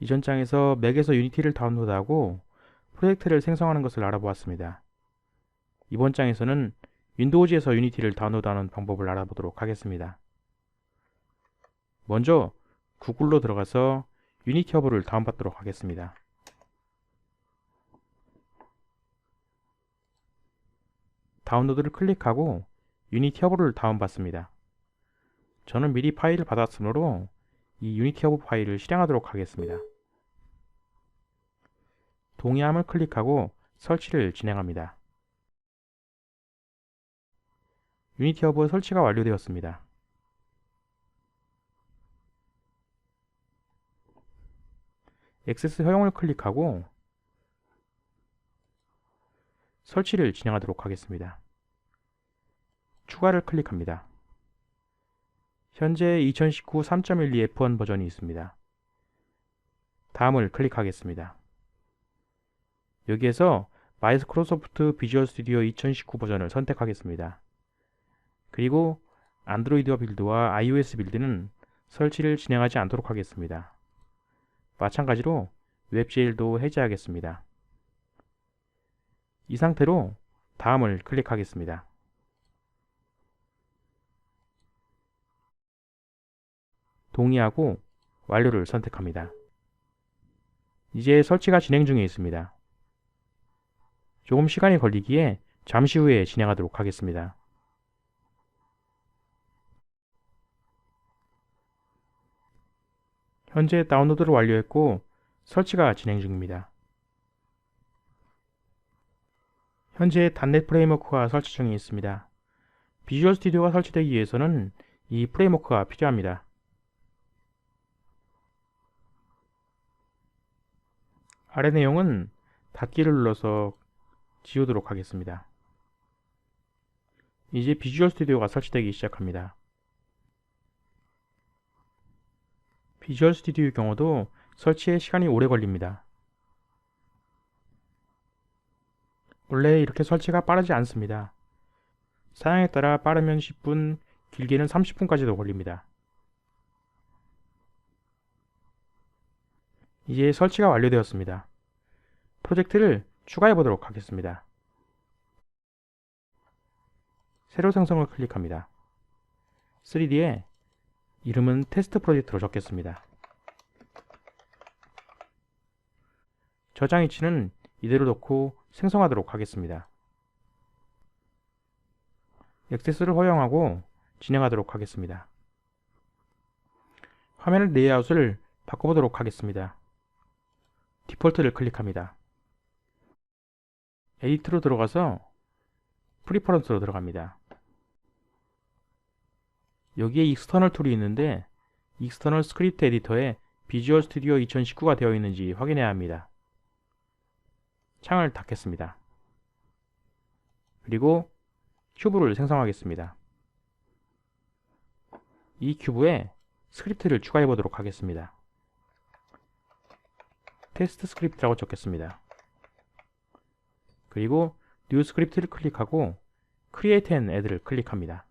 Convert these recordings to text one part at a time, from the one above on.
이전 장에서 맥에서 유니티를 다운로드하고 프로젝트를 생성하는 것을 알아보았습니다. 이번 장에서는 윈도우즈에서 유니티를 다운로드하는 방법을 알아보도록 하겠습니다. 먼저 구글로 들어가서 유니티 허브를 다운받도록 하겠습니다. 다운로드를 클릭하고 유니티 허브를 다운받습니다. 저는 미리 파일을 받았으므로 이 유니티 허브 파일을 실행하도록 하겠습니다. 동의함을 클릭하고 설치를 진행합니다. 유니티 허브 설치가 완료되었습니다. 액세스 허용을 클릭하고 설치를 진행하도록 하겠습니다. 추가를 클릭합니다. 현재 2019 3.12 F1 버전이 있습니다. 다음을 클릭하겠습니다. 여기에서 마이크로소프트 비주얼 스튜디오 2019 버전을 선택하겠습니다. 그리고 안드로이드와 빌드와 iOS 빌드는 설치를 진행하지 않도록 하겠습니다. 마찬가지로 웹제일도 해제하겠습니다. 이 상태로 다음을 클릭하겠습니다. 동의하고 완료를 선택합니다. 이제 설치가 진행 중에 있습니다. 조금 시간이 걸리기에 잠시 후에 진행하도록 하겠습니다. 현재 다운로드를 완료했고 설치가 진행 중입니다. 현재 단넷 프레임워크가 설치 중에 있습니다. 비주얼 스튜디오가 설치되기 위해서는 이 프레임워크가 필요합니다. 아래 내용은 닫기를 눌러서 지우도록 하겠습니다. 이제 비주얼 스튜디오가 설치되기 시작합니다. 비주얼 스튜디오의 경우도 설치에 시간이 오래 걸립니다. 원래 이렇게 설치가 빠르지 않습니다. 사양에 따라 빠르면 10분, 길게는 30분까지도 걸립니다. 이제 설치가 완료되었습니다. 프로젝트를 추가해 보도록 하겠습니다. 새로 생성을 클릭합니다. 3D에 이름은 테스트 프로젝트로 적겠습니다. 저장 위치는 이대로 놓고 생성하도록 하겠습니다. 액세스를 허용하고 진행하도록 하겠습니다. 화면 레이아웃을 바꿔보도록 하겠습니다. 디폴트를 클릭합니다. 에디트로 들어가서 프리퍼런스로 들어갑니다. 여기에 익스터널 툴이 있는데 익스터널 스크립트 에디터에 비주얼 스튜디오 2019가 되어 있는지 확인해야 합니다. 창을 닫겠습니다. 그리고 큐브를 생성하겠습니다. 이 큐브에 스크립트를 추가해 보도록 하겠습니다. 테스트 스크립트라고 적겠습니다. 그리고 뉴 스크립트를 클릭하고 Create and Add를 클릭합니다.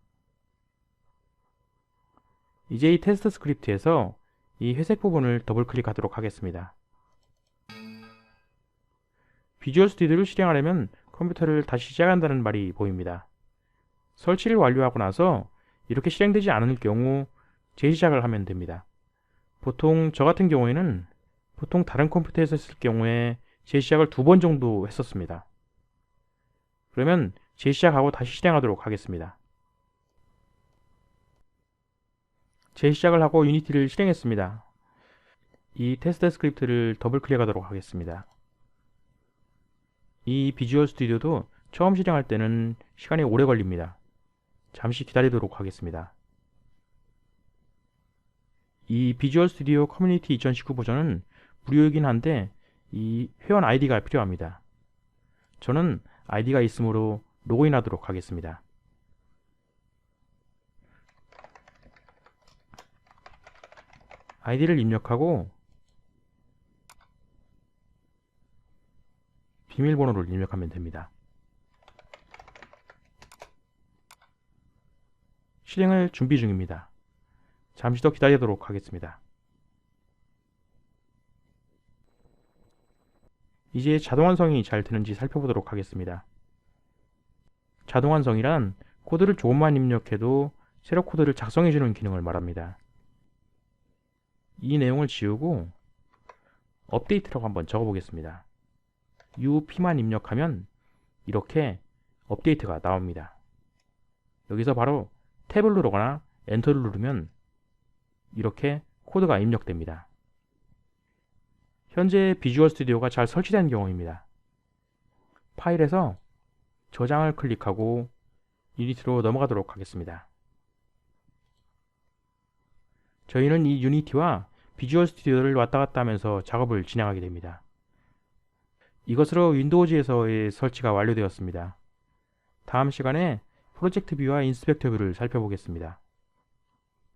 이제 이 테스트 스크립트에서 이 회색 부분을 더블 클릭하도록 하겠습니다. 비주얼 스튜디오를 실행하려면 컴퓨터를 다시 시작한다는 말이 보입니다. 설치를 완료하고 나서 이렇게 실행되지 않을 경우 재시작을 하면 됩니다. 보통 저 같은 경우에는 보통 다른 컴퓨터에서 했을 경우에 재시작을 두 번 정도 했었습니다. 그러면 재시작하고 다시 실행하도록 하겠습니다. 재시작을 하고 유니티를 실행했습니다. 이 테스트 스크립트를 더블 클릭하도록 하겠습니다. 이 비주얼 스튜디오도 처음 실행할 때는 시간이 오래 걸립니다. 잠시 기다리도록 하겠습니다. 이 비주얼 스튜디오 커뮤니티 2019 버전은 무료이긴 한데 이 회원 아이디가 필요합니다. 저는 아이디가 있으므로 로그인하도록 하겠습니다. 아이디를 입력하고 비밀번호를 입력하면 됩니다. 실행을 준비 중입니다. 잠시 더 기다리도록 하겠습니다. 이제 자동 완성이 잘 되는지 살펴보도록 하겠습니다. 자동 완성이란 코드를 조금만 입력해도 새로 코드를 작성해주는 기능을 말합니다. 이 내용을 지우고 업데이트라고 한번 적어보겠습니다. up만 입력하면 이렇게 업데이트가 나옵니다. 여기서 바로 탭을 누르거나 엔터를 누르면 이렇게 코드가 입력됩니다. 현재 비주얼 스튜디오가 잘 설치된 경우입니다. 파일에서 저장을 클릭하고 유니티로 넘어가도록 하겠습니다. 저희는 이 유니티와 비주얼 스튜디오를 왔다 갔다 하면서 작업을 진행하게 됩니다. 이것으로 윈도우즈에서의 설치가 완료되었습니다. 다음 시간에 프로젝트 뷰와 인스펙터 뷰를 살펴보겠습니다.